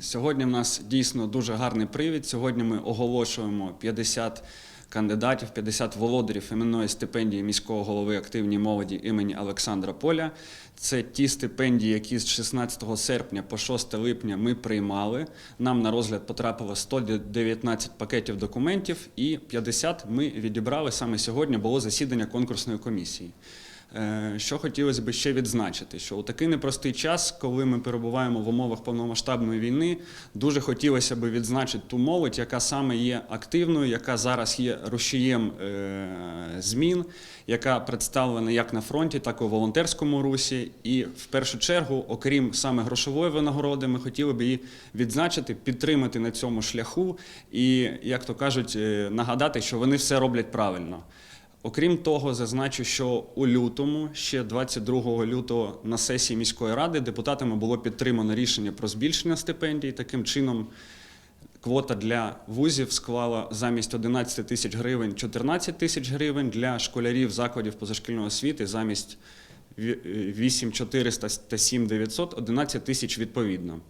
Сьогодні в нас дійсно дуже гарний привід. Сьогодні ми оголошуємо 50 кандидатів, 50 володарів іменної стипендії міського голови активній молоді імені Олександра Поля. Це ті стипендії, які з 16 серпня по 6 липня ми приймали. Нам на розгляд потрапило 119 пакетів документів, і 50 ми відібрали саме сьогодні. Було засідання конкурсної комісії. Е, Що хотілося б ще відзначити, що у такий непростий час, коли ми перебуваємо в умовах повномасштабної війни, дуже хотілося б відзначити ту молодь, яка саме є активною, яка зараз є рушієм е, змін, яка представлена як на фронті, так і у волонтерському русі. І в першу чергу, окрім саме грошової винагороди, ми хотіли б її відзначити, підтримати на цьому шляху і, як то кажуть, е, нагадати, що вони все роблять правильно. Окрім того, зазначу, що у лютому, ще 22 лютого, на сесії міської ради депутатами було підтримано рішення про збільшення стипендій. Таким чином, квота для вузів склала замість 11 тисяч гривень 14 тисяч гривень для школярів закладів позашкільної освіти замість 8400 та 7900 – 11 тисяч відповідно.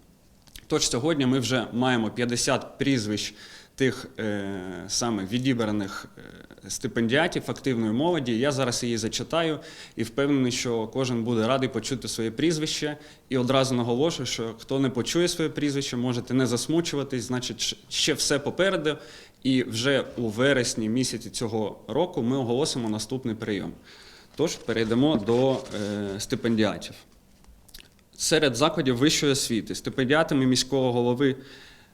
Тож сьогодні ми вже маємо 50 прізвищ тих е, саме відібраних е, стипендіатів активної молоді. Я зараз її зачитаю і впевнений, що кожен буде радий почути своє прізвище. І одразу наголошую, що хто не почує своє прізвище, можете не засмучуватись, значить, ще все попереду. І вже у вересні місяці цього року ми оголосимо наступний прийом. Тож перейдемо до е, стипендіатів. Серед закладів вищої освіти стипендіатами міського голови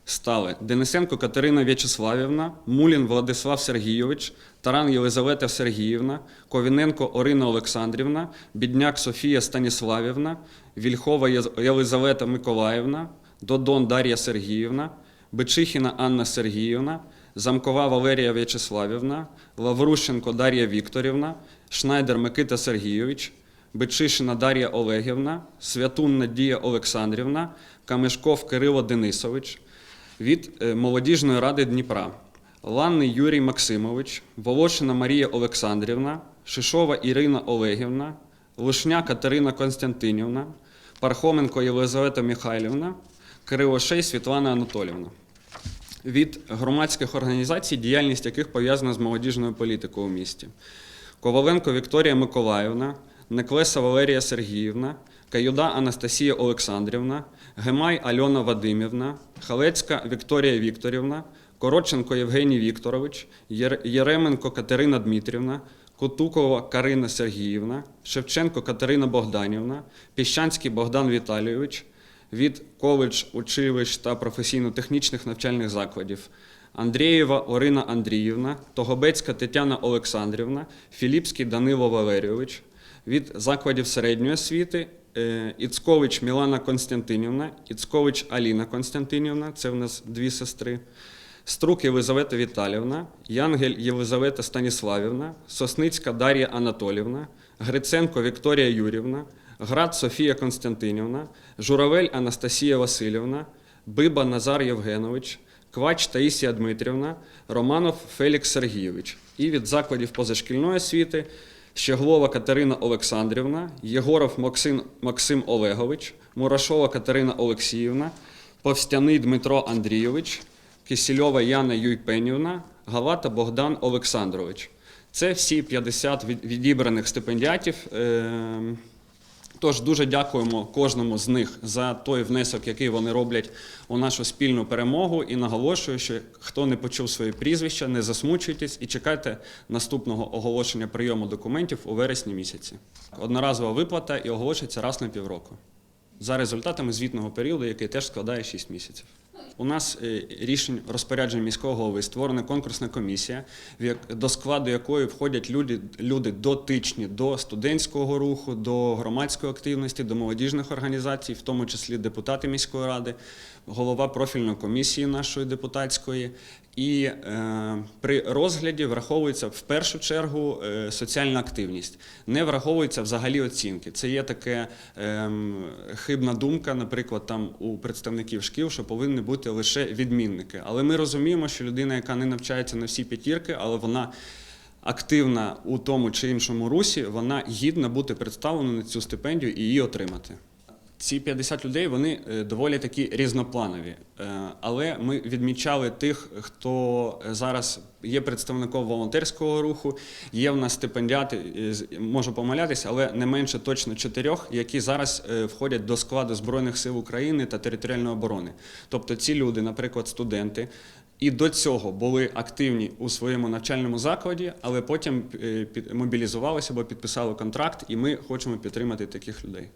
стали Денисенко Катерина В'ячеславівна, Мулін Владислав Сергійович, Таран Єлизавета Сергіївна, Ковіненко Орина Олександрівна, Бідняк Софія Станіславівна, Вільхова Єлизавета Миколаївна, Додон Дар'я Сергіївна, Бичихіна Анна Сергіївна, Замкова Валерія В'ячеславівна, Лаврущенко Дар'я Вікторівна, Шнайдер Микита Сергійович, Бичишина Дар'я Олегівна, Святун Надія Олександрівна, Камешков Кирило Денисович від е, Молодіжної ради Дніпра, Ланний Юрій Максимович, Волошина Марія Олександрівна, Шишова Ірина Олегівна, Лушня Катерина Константинівна, Пархоменко Єлизавета Михайлівна, Кривошей Світлана Анатолівна від громадських організацій, діяльність яких пов'язана з молодіжною політикою у місті. Коваленко Вікторія Миколаївна, Неклеса Валерія Сергіївна, Каюда Анастасія Олександрівна, Гемай Альона Вадимівна, Халецька Вікторія Вікторівна, Коротченко Євгеній Вікторович, Єременко Катерина Дмитрівна, Кутукова Карина Сергіївна, Шевченко Катерина Богданівна, Піщанський Богдан Віталійович, від коледж, училищ та професійно-технічних навчальних закладів. Андрієва Орина Андріївна, Тогобецька Тетяна Олександрівна, Філіпський Данило Валерійович, від закладів середньої освіти е, Іцкович Мілана Константинівна, Іцкович Аліна Константинівна, це в нас дві сестри. Струк Єлизавета Віталівна, Янгель Єлизавета Станіславівна, Сосницька Дар'я Анатолівна, Гриценко Вікторія Юрівна, Град Софія Константинівна, Журавель Анастасія Васильівна, Биба Назар Євгенович, Квач Таїсія Дмитрівна, Романов Фелікс Сергійович. І від закладів позашкільної освіти Щеглова Катерина Олександрівна, Єгоров Максим, Максим Олегович, Мурашова Катерина Олексіївна, Повстяний Дмитро Андрійович, Кисільова Яна Юйпенівна, Галата Богдан Олександрович. Це всі 50 відібраних стипендіатів. Тож дуже дякуємо кожному з них за той внесок, який вони роблять у нашу спільну перемогу. І наголошую, що хто не почув своє прізвище, не засмучуйтесь і чекайте наступного оголошення прийому документів у вересні місяці. Одноразова виплата і оголошується раз на півроку за результатами звітного періоду, який теж складає 6 місяців. У нас е, рішень розпоряджень міського голови створена конкурсна комісія, в як- до складу якої входять люди, люди дотичні до студентського руху, до громадської активності, до молодіжних організацій, в тому числі депутати міської ради, голова профільної комісії нашої депутатської. І е, при розгляді враховується в першу чергу е, соціальна активність, не враховуються взагалі оцінки. Це є таке ем, хибна думка, наприклад, там у представників шкіл, що повинні бути лише відмінники. Але ми розуміємо, що людина, яка не навчається на всі п'ятірки, але вона активна у тому чи іншому русі, вона гідна бути представлена на цю стипендію і її отримати. Ці 50 людей вони е, доволі такі різнопланові. Е, Але ми відмічали тих, хто зараз є представником волонтерського руху, є в нас стипендіати, е, можу помилятися, але не менше точно чотирьох, які зараз е, входять до складу Збройних сил України та територіальної оборони. Тобто ці люди, наприклад, студенти. І до цього були активні у своєму навчальному закладі, але потім е, мобілізувалися або підписали контракт, і ми хочемо підтримати таких людей.